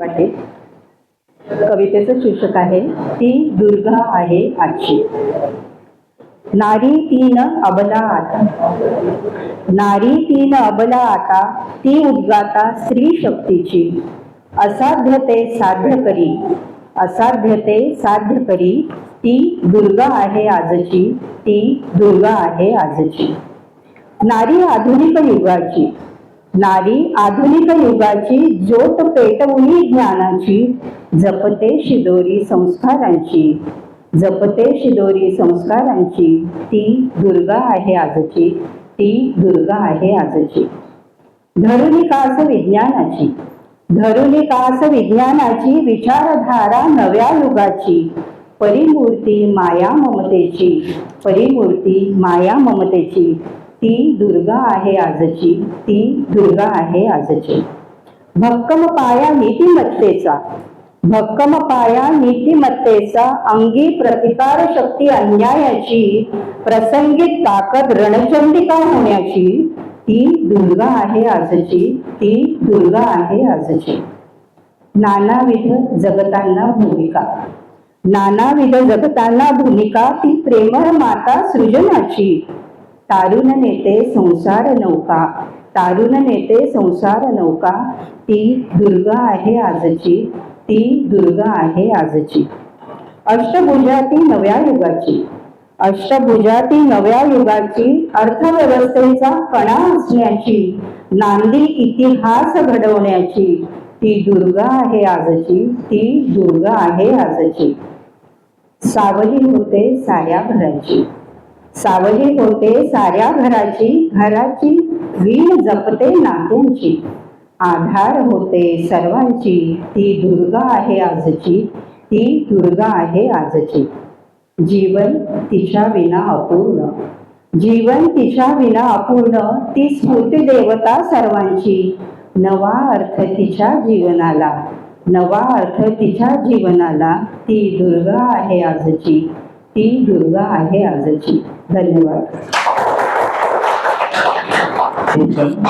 वाटे. कवितेचं शीर्षक आहे ती दुर्गा आहे आजची. नारी तीन अबला आता नारी तीन अबला आता ती उद्गाता स्त्री शक्तीची. असाध्य ते साध्य करी असाध्य ते साध्य करी. ती दुर्गा आहे आजची ती दुर्गा आहे आजची. नारी आधुनिक युगाची नारी आधुनिक युगाची ज्योत पेटवली ज्ञानाची जपते शिदोरी संस्कारांची. जपते शिदोरी संस्कारांची. ती दुर्गा आहे आजची. ती दुर्गा आहे आजची. धरुणी कास विज्ञानाची. धरुणी कास विज्ञानाची विचारधारा नव्या युगाची. परिमूर्ती माया ममतेची. परिमूर्ती माया ममतेची. ती दुर्गा आहे आजची ती दुर्गा आहे आजची. भक्कम पाया नीतिमत्तेचा भक्कम पाया नीतिमत्तेचा अंगी प्रतिकार शक्ती अन्यायाची प्रसंगी ताकद रणचंडिका होण्याची ती दुर्गा आहे आजची ती दुर्गा आहे आजची. नानाविध जगतांना भूमिका नानाविध जगतांना भूमिका ती प्रेमळ माता सृजनाची तारुण नेते संसार नौका तारुण नेते संसार नौका ती दुर्गा आहे आजची ती दुर्गा आहे आजची. अष्टभुजा ती नव्या युगाची. अष्टभुजा ती नव्या युगाची अर्थव्यवस्थेचा कणा असण्याची नांदी इतिहास घडवण्याची ती दुर्गा आहे आजची ती दुर्गा आहे आजची. सावली होते साऱ्या घरांची. सावली होते साऱ्या घराची घराची वीण जपते नात्यांची आधार होते सर्वांची ती दुर्गा आहे आजची ती दुर्गा आहे आजची. जीवन तिच्या विना अपूर्ण. जीवन तिच्या विना अपूर्ण ती स्मृती देवता सर्वांची. नवा अर्थ तिच्या जीवनाला नवा अर्थ तिच्या जीवनाला ती दुर्गा आहे आजची. ती दुर्गा आहे आजची. धन्यवाद.